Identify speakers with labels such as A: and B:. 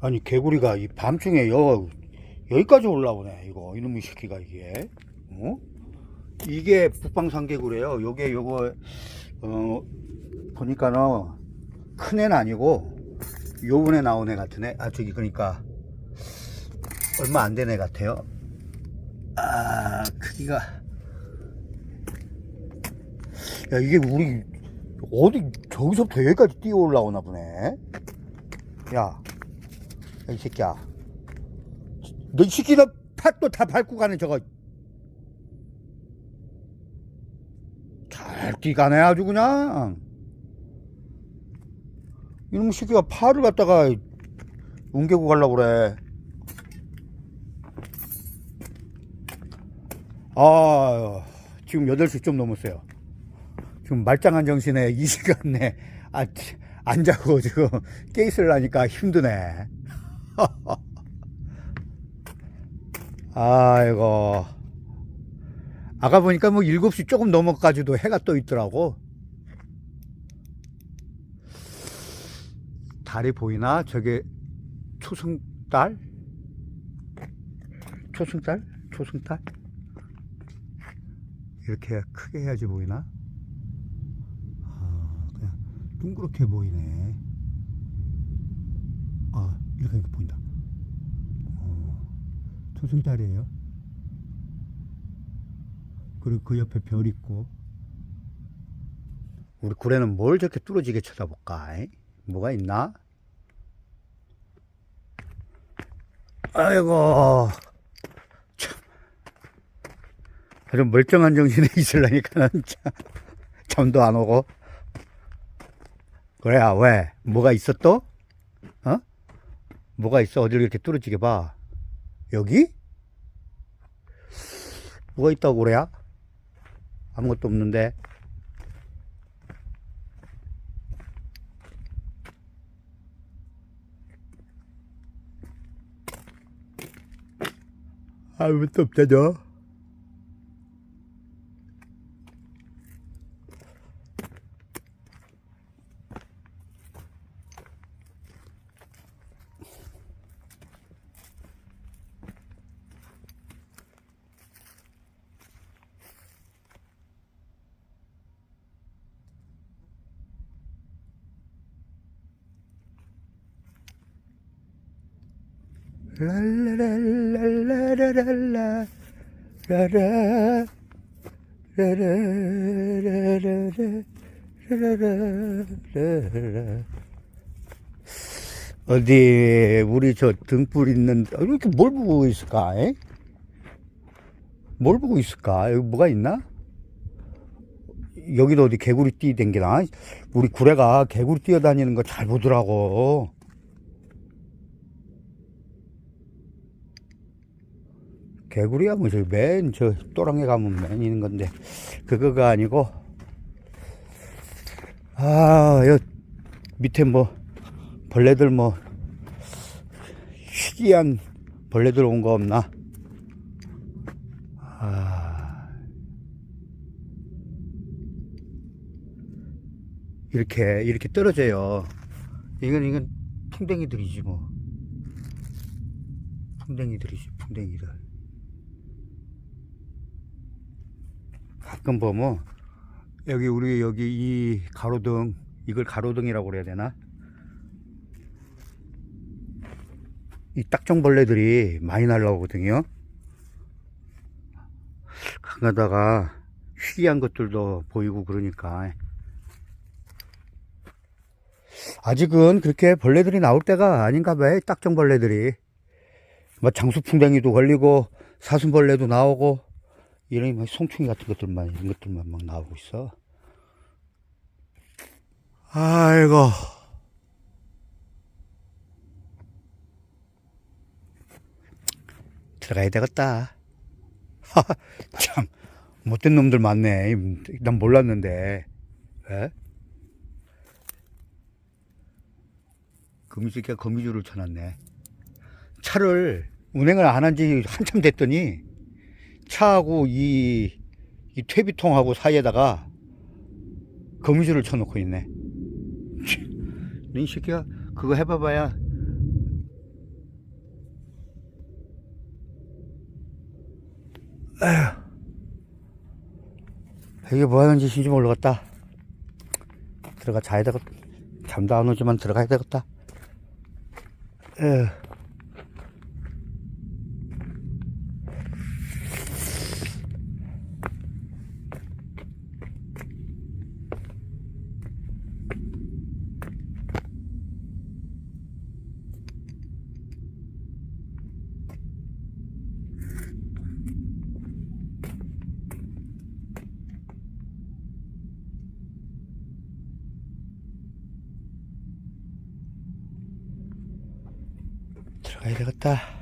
A: 아니 개구리가 이 밤중에 여 여기까지 올라오네 이거. 이놈의 새끼가 이게. 어? 이게 북방산개구리예요. 요게 요거 어 보니까는 큰 애는 아니고 요번에 나온 애 같은 애. 아 저기 그러니까 얼마 안 된 애 같아요. 아 크기가. 야 이게 우리 어디 저기서부터 여기까지 뛰어 올라오나 보네. 야, 이 새끼야. 너 이 새끼 너 팥도 다 밟고 가네 저거. 잘 뛰가네 아주 그냥. 이놈 새끼가 파를 갖다가 옮기고 가려고 그래. 아, 지금 8시 좀 넘었어요. 지금 말짱한 정신에 이 시간에 아, 안 자고 지금 깨 있으려니까 힘드네. 아이고. 아까 보니까 뭐 7시 조금 넘어까지도 해가 떠 있더라고. 달이 보이나? 저게 초승달? 초승달? 초승달? 이렇게 크게 해야지 보이나? 아, 그냥 둥그렇게 보이네. 아, 이렇게 보인다. 어, 초승달이에요. 그리고 그 옆에 별 있고. 우리 구레는 뭘 저렇게 뚫어지게 쳐다볼까? 이? 뭐가 있나? 아이고, 참. 아주 멀쩡한 정신에 있으려니까는 참, 잠도 안 오고. 그래야, 왜? 뭐가 있어 또? 어? 뭐가 있어? 어디를 이렇게 뚫어지게 봐? 여기? 뭐가 있다고 그래야? 아무것도 없는데. 아무것도 없다죠. 랄라랄라라라라 라라 라라라라라 라라라라 어디 우리 저 등불 있는 이렇게 뭘 보고 있을까? 에? 뭘 보고 있을까? 여기 뭐가 있나? 여기도 어디 개구리 뛰 댕기나? 우리 구레가 개구리 뛰어다니는 거 잘 보더라고. 개구리야 뭐저맨저 또랑에 가면 맨 있는 건데 그거가 아니고 아여 밑에 뭐 벌레들 뭐 희귀한 벌레들 온 거 없나? 아. 이렇게 이렇게 떨어져요. 이건 이건 풍뎅이들이지 뭐. 풍뎅이들이지 풍뎅이들 가끔 보면 여기 우리 여기 이 가로등 이걸 가로등이라고 그래야 되나? 이 딱정벌레들이 많이 날라오거든요. 가다가 희귀한 것들도 보이고 그러니까 아직은 그렇게 벌레들이 나올 때가 아닌가 봐요. 딱정벌레들이 뭐 장수풍뎅이도 걸리고 사슴벌레도 나오고 이런 뭐 송충이 같은 것들만 이런 것들만 막 나오고 있어. 아이고. 들어가야 되겠다. 참 못된 놈들 많네. 난 몰랐는데. 왜? 거미줄기가 거미줄을 쳐놨네. 차를 운행을 안 한 지 한참 됐더니 차하고 이, 이 퇴비통하고 사이에다가 거미줄을 쳐놓고 있네. 이 새끼야, 그거 해봐봐야. 에휴. 이게 뭐 하는 짓인지 모르겠다. 들어가 자야 되겠다. 잠도 안 오지만 들어가야 되겠다. 에휴. 들어가야 되겠다.